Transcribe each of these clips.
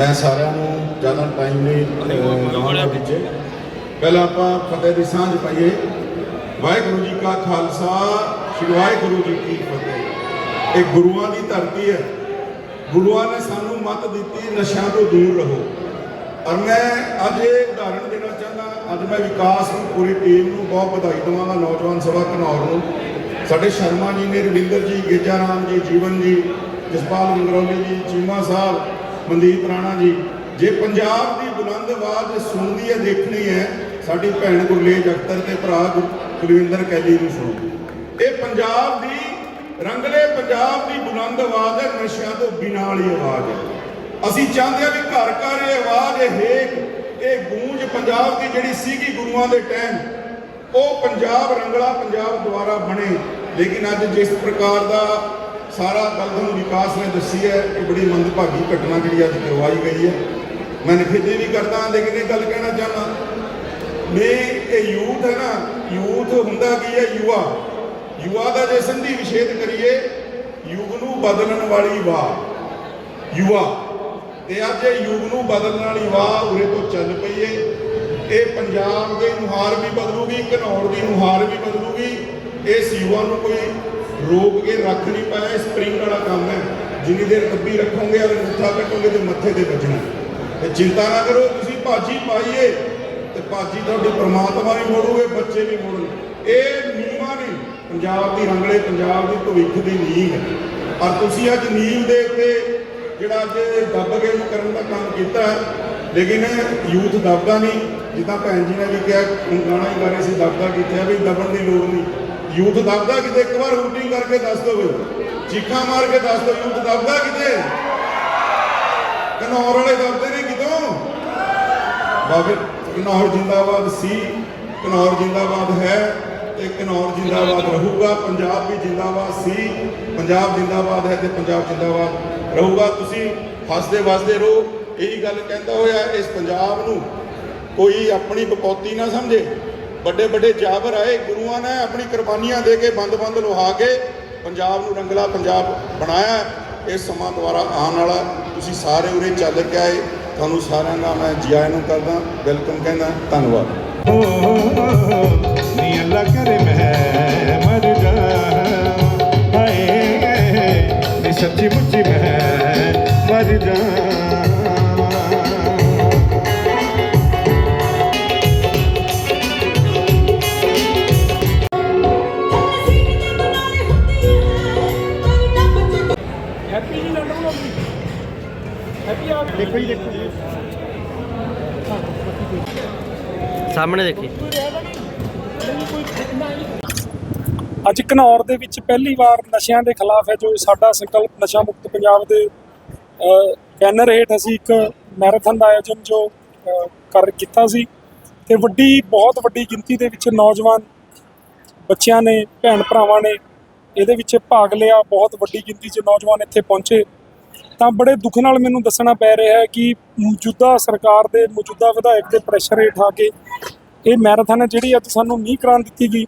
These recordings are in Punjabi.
ਮੈਂ ਸਾਰਿਆਂ ਨੂੰ ਜ਼ਿਆਦਾ ਟਾਈਮ ਨਹੀਂ ਅਹ, ਲਵਾਂਗਾ ਵਿੱਚ ਪਹਿਲਾਂ ਆਪਾਂ ਫਤਿਹ ਦੀ ਸਾਂਝ ਪਾਈਏ। ਵਾਹਿਗੁਰੂ ਜੀ ਕਾ ਖਾਲਸਾ ਸ੍ਰੀ ਵਾਹਿਗੁਰੂ ਜੀ ਕੀ ਫਤਿਹ। ਇਹ ਗੁਰੂਆਂ ਦੀ ਧਰਤੀ ਹੈ। ਗੁਰੂਆਂ ਨੇ ਸਾਨੂੰ ਮੱਤ ਦਿੱਤੀ ਨਸ਼ਿਆਂ ਤੋਂ ਦੂਰ ਰਹੋ। ਔਰ ਮੈਂ ਅੱਜ ਇਹ ਉਦਾਹਰਣ ਦੇਣਾ ਚਾਹੁੰਦਾ ਅੱਜ ਮੈਂ ਵਿਕਾਸ ਨੂੰ ਪੂਰੀ ਟੀਮ ਨੂੰ ਬਹੁਤ ਵਧਾਈ ਦਵਾਂਗਾ ਨੌਜਵਾਨ ਸਭਾ ਘਨੌਰ ਨੂੰ। ਸਾਡੇ ਸ਼ਰਮਾ ਜੀ ਨੇ ਰਵਿੰਦਰ ਜੀ ਗੇਜਾ ਰਾਮ ਜੀ ਜੀਵਨ ਜੀ ਜਸਪਾਲ ਮੰਗਰੌਲੀ ਜੀ ਚੀਮਾ ਸਾਹਿਬ ਮਨਦੀਪ ਰਾਣਾ ਜੀ, ਜੇ ਪੰਜਾਬ ਦੀ ਬੁਲੰਦ ਆਵਾਜ਼ ਸੁਣਦੀ ਹੈ, ਦੇਖਣੀ ਹੈ, ਸਾਡੀ ਭੈਣ ਗੁਰਲੇਜ ਅਖਤਰ ਤੇ ਭਰਾ ਕੁਲਵਿੰਦਰ ਕੈਲੀ ਨੂੰ ਸੁਣੋ। ਇਹ ਪੰਜਾਬ ਦੀ, ਰੰਗਲੇ ਪੰਜਾਬ ਦੀ ਬੁਲੰਦ ਆਵਾਜ਼ ਹੈ, ਨਸ਼ਿਆਂ ਤੋਂ ਬਿਨਾਂ ਵਾਲੀ ਆਵਾਜ਼ ਹੈ। ਅਸੀਂ ਚਾਹੁੰਦੇ ਹਾਂ ਵੀ ਘਰ ਘਰ ਇਹ ਆਵਾਜ਼ ਇਹ ਹੇਕ, ਇਹ ਗੂੰਜ ਪੰਜਾਬ ਦੀ ਜਿਹੜੀ ਸੀਗੀ ਗੁਰੂਆਂ ਦੇ ਟਾਈਮ, ਉਹ ਪੰਜਾਬ ਰੰਗਲਾ ਪੰਜਾਬ ਦੁਆਰਾ ਬਣੇ। ਲੇਕਿਨ ਅੱਜ ਜਿਸ ਪ੍ਰਕਾਰ ਦਾ ਸਾਰਾ ਗੱਲ ਤੁਹਾਨੂੰ ਵਿਕਾਸ ਨੇ ਦੱਸੀ ਹੈ ਇਹ ਬੜੀ ਮੰਦਭਾਗੀ ਘਟਨਾ ਜਿਹੜੀ ਅੱਜ ਕਰਵਾਈ ਗਈ ਹੈ। ਮੈਂ ਨਿਖੇਧੀ ਵੀ ਕਰਦਾ, ਲੇਕਿਨ ਇਹ ਗੱਲ ਕਹਿਣਾ ਚਾਹੁੰਦਾ ਵੀ ਇਹ ਯੂਥ ਹੈ ਨਾ, ਯੂਥ ਹੁੰਦਾ ਕੀ ਹੈ, ਯੁਵਾ। ਯੁਵਾ ਦਾ ਜੇ ਸੰਧੀ ਵਿਛੇਦ ਕਰੀਏ, ਯੁਗ ਨੂੰ ਬਦਲਣ ਵਾਲੀ ਵਾਹ। ਯੁਵਾ। ਤੇ ਅੱਜ ਇਹ ਯੁਗ ਨੂੰ ਬਦਲਣ ਵਾਲੀ ਵਾਹ ਉਰੇ ਤੋਂ ਚੱਲ ਪਈ ਏ। ਇਹ ਪੰਜਾਬ ਦੇ ਨੁਹਾਰ ਵੀ ਬਦਲੂਗੀ, ਘਨੌਰ ਦੀ ਨੁਹਾਰ ਵੀ ਬਦਲੂਗੀ। ਇਸ ਯੁਵਾ ਨੂੰ ਕੋਈ ਰੋਕ ਕੇ ਰੱਖ ਨਹੀਂ ਪਾਇਆ, ਇਹ ਸਪਰਿੰਗ ਵਾਲਾ ਕੰਮ ਹੈ। ਜਿੰਨੀ ਦੇਰ ਕੱਬੀ ਰੱਖੋਗੇ, ਅਗਰ ਮੁੱਠਾ ਕੱਟੋਗੇ ਤੇ ਮੱਥੇ ਤੇ ਵੱਜਣਾ ਤੇ ਚਿੰਤਾ ਨਾ ਕਰੋ, ਤੁਸੀਂ ਭਾਜੀ ਪਾਈਏ। ਤੇ ਭਾਜੀ ਤੁਹਾਡੀ ਪਰਮਾਤਮਾ ਵੀ ਮੋੜੂਗੇ, ਬੱਚੇ ਵੀ ਮੋੜਨਗੇ। ਇਹ ਨੀਵਾਂ ਨਹੀਂ। ਪੰਜਾਬ ਦੀ ਰੰਗਲੇ, ਪੰਜਾਬ ਦੀ ਭਵਿੱਖ ਦੀ ਨੀਂਹ ਹੈ। ਪਰ ਤੁਸੀਂ ਅੱਜ ਨੀਂਹ ਦੇ ਉੱਤੇ ਜਿਹੜਾ ਅੱਜ ਦੱਬ ਕੇ ਨੂੰ ਕਰਨ ਦਾ ਕੰਮ ਕੀਤਾ ਲੇਕਿਨ ਯੂਥ ਦੱਬਦਾ ਨਹੀਂ। ਜਿੱਦਾਂ ਭੈਣ ਜੀ ਨੇ ਵੀ ਕਿਹਾ ਗਾਣਾ ਹੀ ਗਾ ਰਹੇ ਸੀ, ਦੱਬਦਾ ਕਿੱਥੇ ਆ? ਵੀ ਦੱਬਣ ਦੀ ਲੋੜ ਨਹੀਂ। ਯੂਥ ਦੱਬਦਾ ਕਿਤੇ? ਇੱਕ ਵਾਰ ਰੂਟਿੰਗ ਕਰਕੇ ਦੱਸ ਦਿਓ ਵੀ ਚੀਖਾਂ ਮਾਰ ਕੇ ਦੱਸ ਦਿਓ, ਯੂਥ ਦੱਬਦਾ ਕਿਤੇ? ਘਨੌਰ ਵਾਲੇ ਦੱਬਦੇ ਨੇ ਕਿਤੋਂ? ਬਾਬੇ ਘਨੌਰ ਜਿੰਦਾਬਾਦ ਸੀ ਘਨੌਰ ਜਿੰਦਾਬਾਦ ਹੈ ਤੇ ਘਨੌਰ ਜਿੰਦਾਬਾਦ ਰਹੂਗਾ। ਪੰਜਾਬ ਵੀ ਜਿੰਦਾਬਾਦ ਸੀ, ਪੰਜਾਬ ਜਿੰਦਾਬਾਦ ਹੈ ਤੇ ਪੰਜਾਬ ਜਿੰਦਾਬਾਦ ਰਹੂਗਾ। ਤੁਸੀਂ ਹੱਸਦੇ ਵਸਦੇ ਰਹੋ। ਇਹੀ ਗੱਲ ਕਹਿੰਦਾ ਹੋਇਆ, ਇਸ ਪੰਜਾਬ ਨੂੰ ਕੋਈ ਆਪਣੀ ਬਕੌਤੀ ਨਾ ਸਮਝੇ। ਵੱਡੇ ਵੱਡੇ ਜਾਬਰ ਆਏ ਗੁਰੂਆਂ ਨੇ ਆਪਣੀ ਕੁਰਬਾਨੀਆਂ ਦੇ ਕੇ ਬੰਦ-ਬੰਦ ਲੁਹਾ ਕੇ ਪੰਜਾਬ ਨੂੰ ਰੰਗਲਾ ਪੰਜਾਬ ਬਣਾਇਆ ਇਹ ਸਮਾਂ ਦੁਆਰਾ ਆਉਣ ਵਾਲਾ ਤੁਸੀਂ ਸਾਰੇ ਉਰੇ ਚੱਲ ਕੇ ਆਏ ਤੁਹਾਨੂੰ ਸਾਰਿਆਂ ਦਾ ਮੈਂ ਜੀ ਆਇਆਂ ਨੂੰ ਕਰਦਾ ਵੈਲਕਮ ਕਹਿੰਦਾ ਧੰਨਵਾਦ ਨੀ ਅੱਲਾ ਕਰੇ ਮੈਂ ਦੇਖੋ ਜੀ ਦੇਖੋ ਸਾਹਮਣੇ ਦੇਖੀ। ਅੱਜ ਘਨੌਰ ਦੇ ਵਿੱਚ ਪਹਿਲੀ ਵਾਰ ਨਸ਼ਿਆਂ ਦੇ ਖਿਲਾਫ ਹੈ ਜੋ ਸਾਡਾ ਸੰਕਲਪ ਨਸ਼ਾ ਮੁਕਤ ਪੰਜਾਬ ਦੇ ਬੈਨਰ ਹੇਠ ਅਸੀਂ ਇੱਕ ਮੈਰਾਥਨ ਦਾ ਆਯੋਜਨ ਜੋ ਕਰ ਕੀਤਾ ਸੀ। ਤੇ ਵੱਡੀ ਬਹੁਤ ਵੱਡੀ ਗਿਣਤੀ ਦੇ ਵਿੱਚ ਨੌਜਵਾਨ ਬੱਚਿਆਂ ਨੇ ਭੈਣ ਭਰਾਵਾਂ ਨੇ ਇਹਦੇ ਵਿੱਚ ਭਾਗ ਲਿਆ। ਬਹੁਤ ਵੱਡੀ ਗਿਣਤੀ 'ਚ ਨੌਜਵਾਨ ਇੱਥੇ ਪਹੁੰਚੇ। ਤਾਂ ਬੜੇ ਦੁੱਖ ਨਾਲ ਮੈਨੂੰ ਦੱਸਣਾ ਪੈ ਰਿਹਾ ਹੈ ਕਿ ਮੌਜੂਦਾ ਸਰਕਾਰ ਦੇ ਮੌਜੂਦਾ ਵਿਧਾਇਕ ਦੇ ਪ੍ਰੈਸ਼ਰ ਹੇਠ ਆ ਕੇ ਇਹ ਮੈਰਾਥਨ ਹੈ ਜਿਹੜੀ ਅੱਜ ਸਾਨੂੰ ਨਹੀਂ ਕਰਾਉਣ ਦਿੱਤੀ ਗਈ।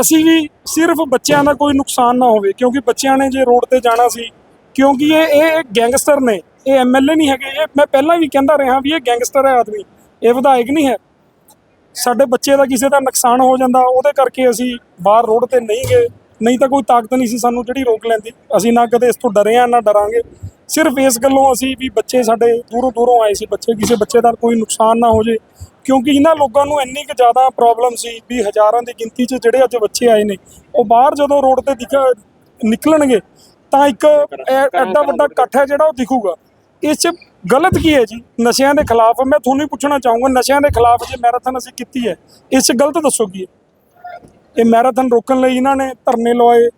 ਅਸੀਂ ਵੀ ਸਿਰਫ ਬੱਚਿਆਂ ਦਾ ਕੋਈ ਨੁਕਸਾਨ ਨਾ ਹੋਵੇ, ਕਿਉਂਕਿ ਬੱਚਿਆਂ ਨੇ ਜੇ ਰੋਡ ਤੇ ਜਾਣਾ ਸੀ, ਕਿਉਂਕਿ ਇਹ ਇਹ ਗੈਂਗਸਟਰ ਨੇ, ਇਹ ਐਮਐਲਏ ਨਹੀਂ ਹੈਗੇ, ਇਹ ਮੈਂ ਪਹਿਲਾਂ ਵੀ ਕਹਿੰਦਾ ਰਿਹਾ ਵੀ ਇਹ ਗੈਂਗਸਟਰ ਹੈ ਆਦਮੀ, ਇਹ ਵਿਧਾਇਕ ਨਹੀਂ ਹੈ। ਸਾਡੇ ਬੱਚੇ ਦਾ ਕਿਸੇ ਦਾ ਨੁਕਸਾਨ ਹੋ ਜਾਂਦਾ, ਉਹਦੇ ਕਰਕੇ ਅਸੀਂ ਬਾਹਰ ਰੋਡ ਤੇ ਨਹੀਂ ਗਏ। ਨਹੀਂ ਤਾਂ ਕੋਈ ਤਾਕਤ ਨਹੀਂ ਸੀ ਸਾਨੂੰ ਜਿਹੜੀ ਰੋਕ ਲੈਂਦੀ। ਅਸੀਂ ਨਾ ਕਦੇ ਇਸ ਤੋਂ ਡਰੇ ਆ ਨਾ ਡਰਾਂਗੇ। ਸਿਰਫ ਇਸ ਗੱਲੋਂ ਅਸੀਂ ਵੀ ਬੱਚੇ ਸਾਡੇ ਦੂਰੋਂ ਦੂਰੋਂ ਆਏ ਸੀ ਬੱਚੇ, ਕਿਸੇ ਬੱਚੇ ਦਾ ਕੋਈ ਨੁਕਸਾਨ ਨਾ ਹੋ ਜੇ। ਕਿਉਂਕਿ ਇਹਨਾਂ ਲੋਕਾਂ ਨੂੰ ਇੰਨੀ ਕੁ ਜ਼ਿਆਦਾ ਪ੍ਰੋਬਲਮ ਸੀ ਵੀ ਹਜ਼ਾਰਾਂ ਦੀ ਗਿਣਤੀ 'ਚ ਜਿਹੜੇ ਅੱਜ ਬੱਚੇ ਆਏ ਨੇ, ਉਹ ਬਾਹਰ ਜਦੋਂ ਰੋਡ ਤੇ ਦਿਖ ਨਿਕਲਣਗੇ, ਤਾਂ ਇੱਕ ਐਡਾ ਵੱਡਾ ਇਕੱਠ ਹੈ ਜਿਹੜਾ ਉਹ ਦਿਖੂਗਾ। ਇਸ 'ਚ ਗਲਤ ਕੀ ਹੈ ਜੀ? ਨਸ਼ਿਆਂ ਦੇ ਖਿਲਾਫ, ਮੈਂ ਤੁਹਾਨੂੰ ਹੀ ਪੁੱਛਣਾ ਚਾਹੂੰਗਾ, ਨਸ਼ਿਆਂ ਦੇ ਖਿਲਾਫ ਜੇ ਮੈਰਾਥਨ ਅਸੀਂ ਕੀਤੀ ਹੈ, ਇਸ 'ਚ ਗਲਤ ਦੱਸੋ ਕੀ ਹੈ? ਇਹ ਮੈਰਾਥਨ ਰੋਕਣ ਲਈ ਇਹਨਾਂ ਨੇ ਧਰਨੇ ਲਵਾਏ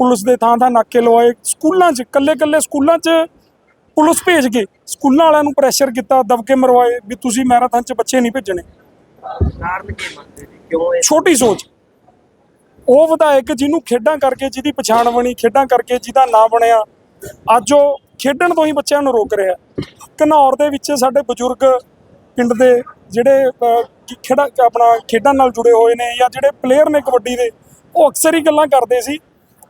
ਪੁਲਿਸ ਦੇ ਥਾਂ ਥਾਂ ਨਾਕੇ ਲਵਾਏ ਸਕੂਲਾਂ 'ਚ ਕੱਲੇ ਕੱਲੇ ਸਕੂਲਾਂ 'ਚ ਪੁਲਿਸ ਭੇਜ ਕੇ ਸਕੂਲਾਂ ਵਾਲਿਆਂ ਨੂੰ ਪ੍ਰੈਸ਼ਰ ਕੀਤਾ ਦਬਕੇ ਮਰਵਾਏ ਵੀ ਤੁਸੀਂ ਮੈਰਾਥਨ 'ਚ ਬੱਚੇ ਨਹੀਂ ਭੇਜਣੇ। ਕਾਰਨ ਕੀ ਮੰਨਦੇ ਜੀ? ਕਿਉਂ ਇਹ? ਛੋਟੀ ਸੋਚ। ਉਹ ਵਿਧਾਇਕ ਜਿਹਨੂੰ ਖੇਡਾਂ ਕਰਕੇ ਜਿਹਦੀ ਪਛਾਣ ਬਣੀ ਖੇਡਾਂ ਕਰਕੇ ਜਿਹਦਾ ਨਾਂ ਬਣਿਆ ਅੱਜ ਉਹ ਖੇਡਣ ਤੋਂ ਹੀ ਬੱਚਿਆਂ ਨੂੰ ਰੋਕ ਰਿਹਾ। ਘਨੌਰ ਦੇ ਵਿੱਚ ਸਾਡੇ ਬਜ਼ੁਰਗ ਪਿੰਡ ਦੇ ਜਿਹੜੇ ਅਹ, ਖੇਡਾਂ ਆਪਣਾ ਖੇਡਾਂ ਨਾਲ ਜੁੜੇ ਹੋਏ ਨੇ ਜਾਂ ਜਿਹੜੇ ਪਲੇਅਰ ਨੇ ਕਬੱਡੀ ਦੇ ਉਹ ਅਕਸਰ ਹੀ ਗੱਲਾਂ ਕਰਦੇ ਸੀ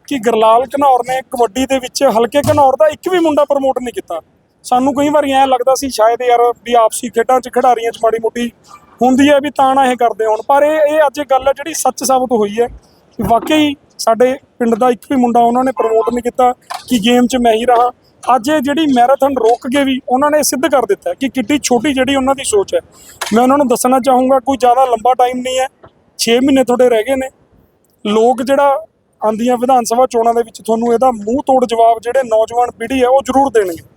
ਕਿ ਗਰਲਾਲ ਘਨੌਰ ਨੇ ਕਬੱਡੀ ਦੇ ਵਿੱਚ ਹਲਕੇ ਘਨੌਰ ਦਾ ਇੱਕ ਵੀ ਮੁੰਡਾ ਪ੍ਰਮੋਟ ਨਹੀਂ ਕੀਤਾ। ਸਾਨੂੰ ਕਈ ਵਾਰੀ ਐਂ ਲੱਗਦਾ ਸੀ ਸ਼ਾਇਦ ਯਾਰ ਵੀ ਆਪਸੀ ਖੇਡਾਂ 'ਚ ਖਿਡਾਰੀਆਂ 'ਚ ਮਾੜੀ ਮੋਟੀ ਹੁੰਦੀ ਹੈ ਵੀ ਤਾਂ ਨਾ ਇਹ ਕਰਦੇ ਹੋਣ। ਪਰ ਇਹ ਇਹ ਅੱਜ ਗੱਲ ਹੈ ਜਿਹੜੀ ਸੱਚ ਸਾਬਤ ਹੋਈ ਹੈ ਕਿ ਵਾਕਈ ਸਾਡੇ ਪਿੰਡ ਦਾ ਇੱਕ ਵੀ ਮੁੰਡਾ ਉਹਨਾਂ ਨੇ ਪ੍ਰਮੋਟ ਨਹੀਂ ਕੀਤਾ ਕਿ ਗੇਮ 'ਚ ਮੈਂ ਹੀ ਰਹਾ। ਅੱਜ ਇਹ ਜਿਹੜੀ ਮੈਰਾਥਨ ਰੋਕ ਕੇ ਵੀ ਉਹਨਾਂ ਨੇ ਸਿੱਧ ਕਰ ਦਿੱਤਾ ਕਿ ਕਿੱਡੀ ਛੋਟੀ ਜਿਹੜੀ ਉਹਨਾਂ ਦੀ ਸੋਚ ਹੈ। ਮੈਂ ਉਹਨਾਂ ਨੂੰ ਦੱਸਣਾ ਚਾਹੂੰਗਾ, ਕੋਈ ਜ਼ਿਆਦਾ ਲੰਬਾ ਟਾਈਮ ਨਹੀਂ ਹੈ। 6 ਮਹੀਨੇ ਤੁਹਾਡੇ ਰਹਿ ਗਏ ਨੇ। ਲੋਕ ਜਿਹੜਾ ਆਂਦੀਆਂ ਵਿਧਾਨ ਸਭਾ ਚੋਣਾਂ ਦੇ ਵਿੱਚ ਤੁਹਾਨੂੰ ਇਹਦਾ ਮੂੰਹ ਤੋੜ ਜਵਾਬ ਜਿਹੜੇ ਨੌਜਵਾਨ ਪੀੜ੍ਹੀ ਹੈ ਉਹ ਜ਼ਰੂਰ ਦੇਣਗੇ।